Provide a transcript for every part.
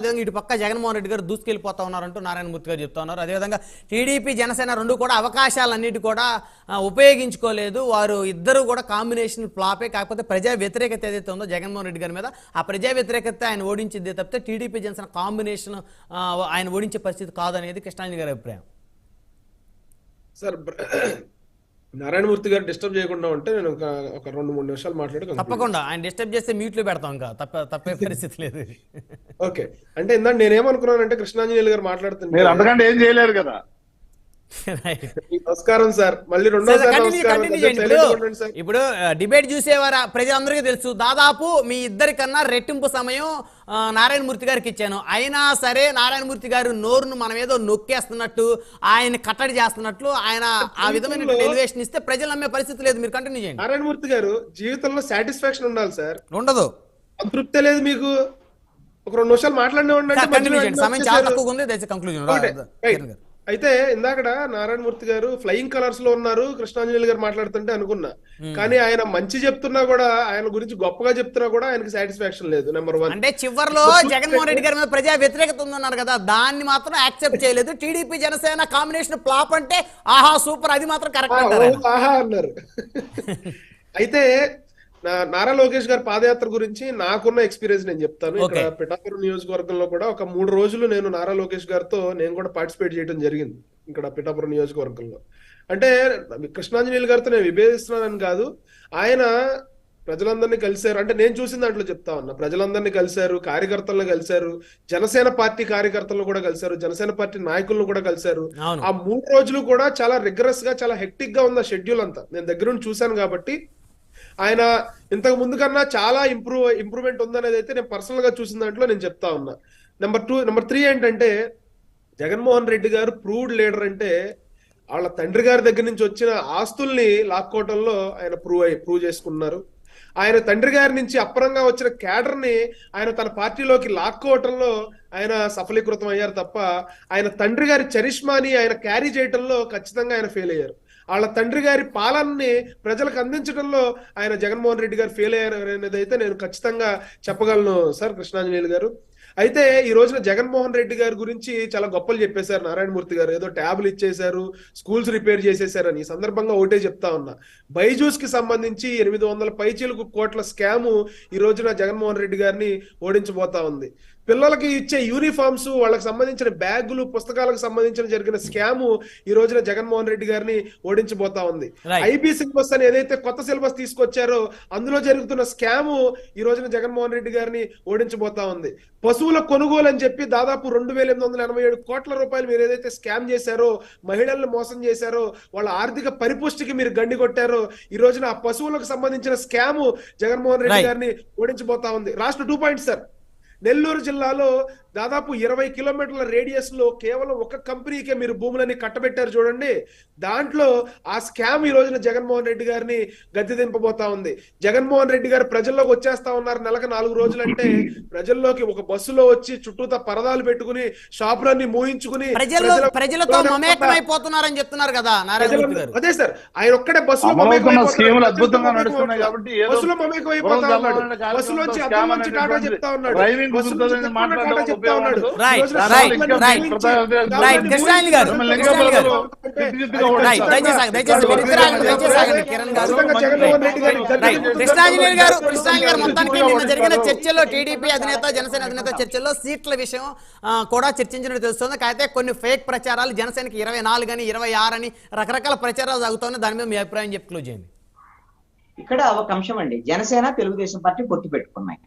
అదేవిధంగా ఇటు పక్క జగన్మోహన్ రెడ్డి గారు దూసుకెళ్ళిపోతా ఉన్నారంటూ నారాయణమూర్తి గారు చెప్తా ఉన్నారు. అదేవిధంగా టీడీపీ జనసేన రెండు కూడా అవకాశాలన్నిటి కూడా ఉపయోగించుకోలేదు. వారు ఇద్దరు కూడా కాంబినేషన్ ఫ్లాపే. కాకపోతే ప్రజా వ్యతిరేకత ఏదైతే ఉందో జగన్మోహన్ రెడ్డి గారి మీద ఆ ప్రజా వ్యతిరేకత ఆయన ఓడించింది తప్పితే టీడీపీ జనసేన కాంబినేషన్ ఆయన ఓడించే పరిస్థితి కాదనేది కృష్ణాంజలి గారి అభిప్రాయం. సార్ నారాయణమూర్తి గారు డిస్టర్బ్ చేయకుండా ఉంటే నేను ఒక ఒక రెండు మూడు నిమిషాలు మాట్లాడి తప్పకుండా. ఆయన డిస్టర్బ్ చేస్తే మ్యూట్లో పెడతాం ఇంకా. తప్ప తప్పే పరిస్థితి లేదు. ఓకే. అంటే ఇందాక నేనేమనుకున్నానంటే కృష్ణాంజనేయులు గారు మాట్లాడుతుంటే మీరు అంతకంటే ఏం చేయలేరు కదా. నమస్కారం సార్. మళ్ళీ రెండోసారి ఇప్పుడు డిబేట్ చూసేవారా? ప్రజలందరికీ తెలుసు. దాదాపు మీ ఇద్దరి కన్నా రెట్టింపు సమయం నారాయణమూర్తి గారికి ఇచ్చాను. అయినా సరే నారాయణమూర్తి గారు నోరును మనం ఏదో నొక్కేస్తున్నట్టు ఆయన కట్టడి చేస్తున్నట్లు ఆయన ఆ విధమైన ఎలివేషన్ ఇస్తే ప్రజలు నమ్మే పరిస్థితి లేదు. మీరు కంటిన్యూ చేయండి. నారాయణమూర్తి గారు జీవితంలో సాటిస్ఫాక్షన్ ఉండాలి సార్. ఉండదు. సంతృప్తి లేదు మీకు. ఒక రెండు నిమిషాలు మాట్లాడిన సమయం చాలా తక్కువ ఉంది. కంక్లూజన్ అయితే ఇందాకడ నారాయణమూర్తి గారు ఫ్లయింగ్ కలర్స్లో ఉన్నారు కృష్ణాంజలి గారు మాట్లాడుతుంటే అనుకున్నా. కానీ ఆయన మంచి చెప్తున్నా కూడా ఆయన గురించి గొప్పగా చెప్తున్నా కూడా ఆయనకి సాటిస్ఫాక్షన్ లేదు నెంబర్ వన్ అంటే చివర్లో జగన్మోహన్ రెడ్డి గారి మీద ప్రజా వ్యతిరేకత ఉందన్నారు కదా దాన్ని మాత్రం యాక్సెప్ట్ చేయలేదు. టీడీపీ జనసేన కాంబినేషన్ ఫ్లాప్ అంటే ఆహా సూపర్ అది మాత్రం కరెక్ట్. ఆహా అన్నారు. అయితే నారా లోకేష్ గారి పాదయాత్ర గురించి నాకున్న ఎక్స్పీరియన్స్ నేను చెప్తాను. ఇక్కడ. పిఠాపురం నియోజకవర్గంలో కూడా ఒక మూడు రోజులు నేను నారా లోకేష్ గారితో నేను కూడా పార్టిసిపేట్ చేయడం జరిగింది ఇక్కడ పిఠాపురం నియోజకవర్గంలో. అంటే కృష్ణాంజనేయులు గారితో నేను విభేదిస్తున్నానని కాదు ఆయన ప్రజలందరినీ కలిశారు. అంటే నేను చూసిన దాంట్లో చెప్తా ఉన్నా ప్రజలందరినీ కలిశారు కార్యకర్తలను కలిశారు జనసేన పార్టీ కార్యకర్తలను కూడా కలిశారు జనసేన పార్టీ నాయకులను కూడా కలిశారు. ఆ మూడు రోజులు కూడా చాలా రిగరస్గా చాలా హెక్టిక్గా ఉంది షెడ్యూల్ అంతా. నేను దగ్గర నుండి చూశాను కాబట్టి ఆయన ఇంతకు ముందు కన్నా చాలా ఇంప్రూవ్ ఇంప్రూవ్మెంట్ ఉందనేది అయితే నేను పర్సనల్గా చూసిన దాంట్లో నేను చెప్తా ఉన్నా. నెంబర్ టూ నెంబర్ త్రీ ఏంటంటే జగన్మోహన్ రెడ్డి గారు ప్రూవ్డ్ లీడర్ అంటే వాళ్ళ తండ్రి గారి దగ్గర నుంచి వచ్చిన ఆస్తుల్ని లాక్కోవటంలో ఆయన ప్రూవ్ అయ్యి ప్రూవ్ చేసుకున్నారు. ఆయన తండ్రి గారి నుంచి అప్పరంగా వచ్చిన క్యాడర్ని ఆయన తన పార్టీలోకి లాక్కోవటంలో ఆయన సఫలీకృతం అయ్యారు తప్ప ఆయన తండ్రి గారి చరిష్మాని ఆయన క్యారీ చేయటంలో ఖచ్చితంగా ఆయన ఫెయిల్ అయ్యారు. వాళ్ళ తండ్రి గారి పాలనని ప్రజలకు అందించడంలో ఆయన జగన్మోహన్ రెడ్డి గారు ఫెయిల్ అయ్యారు అనేది అయితే నేను ఖచ్చితంగా చెప్పగలను సార్ కృష్ణాంజనేయులు గారు. అయితే ఈ రోజున జగన్మోహన్ రెడ్డి గారి గురించి చాలా గొప్పలు చెప్పేశారు నారాయణమూర్తి గారు. ఏదో ట్యాబ్లు ఇచ్చేశారు స్కూల్స్ రిపేర్ చేసేశారని ఈ సందర్భంగా ఒకటే చెప్తా ఉన్నా. బైజూస్కి సంబంధించి ఎనిమిది వందల పైచీలకు కోట్ల స్కాము ఈ రోజున జగన్మోహన్ రెడ్డి గారిని ఓడించబోతా ఉంది. పిల్లలకి ఇచ్చే యూనిఫామ్స్ వాళ్ళకి సంబంధించిన బ్యాగులు పుస్తకాలకు సంబంధించిన జరిగిన స్కాము ఈ రోజున జగన్మోహన్ రెడ్డి గారిని ఓడించబోతా ఉంది. ఐబీ సిలబస్ అని ఏదైతే కొత్త సిలబస్ తీసుకొచ్చారో అందులో జరుగుతున్న స్కాము ఈ రోజున జగన్మోహన్ రెడ్డి గారిని ఓడించబోతా ఉంది పశువుల కొనుగోలు అని చెప్పి దాదాపు రెండు వేల ఎనిమిది వందల ఎనభై ఏడు కోట్ల రూపాయలు మీరు ఏదైతే స్కామ్ చేశారో మహిళలను మోసం చేశారో వాళ్ళ ఆర్థిక పరిపుష్టికి మీరు గండి కొట్టారో ఈ రోజున ఆ పశువులకు సంబంధించిన స్కాము జగన్మోహన్ రెడ్డి. గారిని ఓడించబోతా ఉంది రాష్ట్ర టూ పాయింట్ సార్ నెల్లూరు జిల్లాలో దాదాపు ఇరవై కిలోమీటర్ల రేడియస్లో కేవలం ఒక కంపెనీకే మీరు భూములని కట్టబెట్టారు చూడండి. దాంట్లో ఆ స్కామ్ ఈ రోజున జగన్మోహన్ రెడ్డి గారిని గద్దె దింపబోతా ఉంది. జగన్మోహన్ రెడ్డి గారు ప్రజల్లోకి వచ్చేస్తా ఉన్నారు నెలకు నాలుగు రోజులంటే ప్రజల్లోకి ఒక బస్సులో వచ్చి చుట్టూతా పరదాలు పెట్టుకుని షాపులన్నీ మూయించుకుని ప్రజలతో మమేకమైపోతున్నారని చెప్తున్నారు కదా అదే సార్ ఆయన ఒక్కడే బస్సులో బస్సులో మమేకం అయిపోతా ఉన్నాడు. బస్సులోంచి అద్దం నుంచి టాటా చెప్తా ఉన్నాడు. కృష్ణాంజనేయులు గారు. కృష్ణాంజలి గారు. మొత్తానికి నిన్న జరిగిన చర్చలో టీడీపీ అధినేత జనసేన అధినేత చర్చల్లో సీట్ల విషయం కూడా చర్చించినట్టు తెలుస్తుంది. అయితే కొన్ని ఫేక్ ప్రచారాలు జనసేనకి ఇరవై నాలుగు అని ఇరవై ఆరు అని రకరకాల ప్రచారాలు సాగుతున్నాయి దాని మీద మీ అభిప్రాయం చెప్పి క్లోజ్ చేయండి. ఇక్కడ ఒక అంశం అండి. జనసేన తెలుగుదేశం పార్టీ పొత్తు పెట్టుకున్నాయి.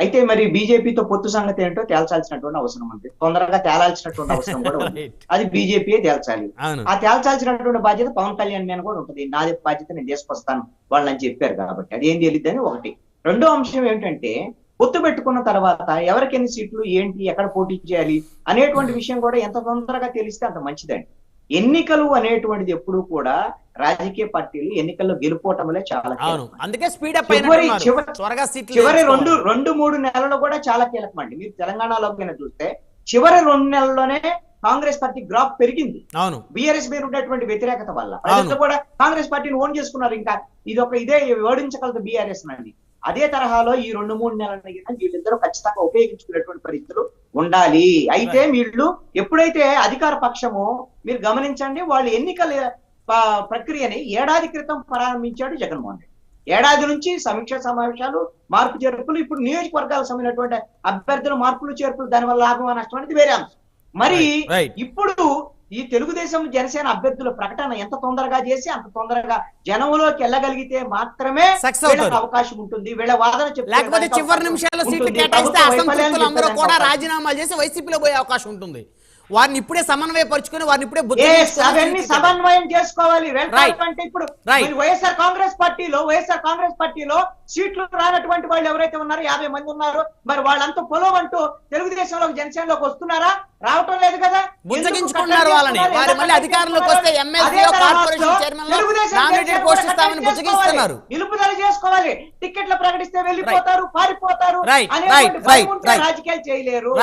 అయితే మరి బీజేపీతో పొత్తు సంగతి ఏంటో తేల్చాల్సినటువంటి అవసరం ఉంది. తొందరగా తేలాల్సినటువంటి అవసరం కూడా ఉంది. అది బీజేపీయే తేల్చాలి. ఆ తేల్చాల్సినటువంటి బాధ్యత పవన్ కళ్యాణ్ మీద కూడా ఉంటుంది. నాది బాధ్యత నేను తీసుకొస్తాను. వాళ్ళని చెప్పారు కాబట్టి. అది ఏం తెలియదని ఒకటి. రెండో అంశం ఏంటంటే పొత్తు పెట్టుకున్న తర్వాత ఎవరికి ఎన్ని సీట్లు ఏంటి ఎక్కడ పోటీ చేయాలి అనేటువంటి విషయం కూడా ఎంత తొందరగా తెలిస్తే అంత మంచిదండి. ఎన్నికలు అనేటువంటిది ఎప్పుడూ కూడా రాజకీయ పార్టీలు ఎన్నికల్లో గెలుపోవటంలో చాలా. అందుకే స్పీడ్ అప్ చివరి- రెండు. రెండు మూడు నెలలు కూడా చాలా కీలకం అండి. మీరు తెలంగాణలో కనుక చూస్తే చివరి రెండు నెలల్లోనే కాంగ్రెస్ పార్టీ గ్రాఫ్ పెరిగింది. అవును. బీఆర్ఎస్ మీద ఉన్నటువంటి వ్యతిరేకత వల్ల. ప్రజలు కూడా కాంగ్రెస్ పార్టీని ఓన్ చేసుకున్నారు. ఇంకా ఇది ఒక ఇదే ఓడించగలదు బీఆర్ఎస్ అండి. అదే తరహాలో ఈ రెండు మూడు నెలల వీళ్ళిద్దరూ ఖచ్చితంగా ఉపయోగించుకునేటువంటి పరిస్థితులు ఉండాలి. అయితే వీళ్ళు ఎప్పుడైతే అధికార పక్షము మీరు గమనించండి వాళ్ళు ఎన్నికల ప్రక్రియని ఏడాది క్రితం ప్రారంభించాడు జగన్మోహన్ రెడ్డి. ఏడాది నుంచి సమీక్ష సమావేశాలు మార్పు చేర్పులు ఇప్పుడు నియోజకవర్గాలకు సంబంధించినటువంటి అభ్యర్థుల మార్పులు చేర్పులు దానివల్ల లాభం నష్టం అనేది వేరే అంశం. మరి. ఇప్పుడు ఈ తెలుగుదేశం జనసేన అభ్యర్థుల ప్రకటన ఎంత తొందరగా చేసి అంత తొందరగా జనంలోకి వెళ్ళగలిగితే మాత్రమే. అవకాశం ఉంటుంది వీళ్ళ వాదన లేకపోతే చివరి నిమిషాల్లో సీట్లు. కేటాయిస్తే అసంతృప్తులు అందరూ కూడా రాజీనామాలు చేసి వైసీపీలో పోయే అవకాశం ఉంటుంది వారిని ఇప్పుడే సమన్వయపరుచుకొని వారిని ఇప్పుడే బుద్ధి అవన్నీ సమన్వయం చేసుకోవాలి. అంటే ఇప్పుడు వైఎస్ఆర్ కాంగ్రెస్ పార్టీలో వైఎస్ఆర్ కాంగ్రెస్ పార్టీలో సీట్లు రానటువంటి వాళ్ళు ఎవరైతే ఉన్నారో యాభై మంది ఉన్నారు మరి వాళ్ళంతా పొలం అంటూ తెలుగుదేశంలోకి జనసేనలోకి వస్తున్నారా? రావటం లేదు కదా. బుజ్జగించుకుంటున్నారు వాళ్ళని. వారు మళ్ళీ? అధికారంలోకి వస్తే ఎమ్మెల్సీ కార్పొరేషన్ నామినేటెడ్ పోస్ట్ ఇస్తామని బుజ్జగిస్తున్నారు. నిలుపుదల చేసుకోవాలి. టికెట్లు ప్రకటిస్తే వెళ్ళిపోతారు పారిపోతారు. రాజకీయాలు చేయలేరు.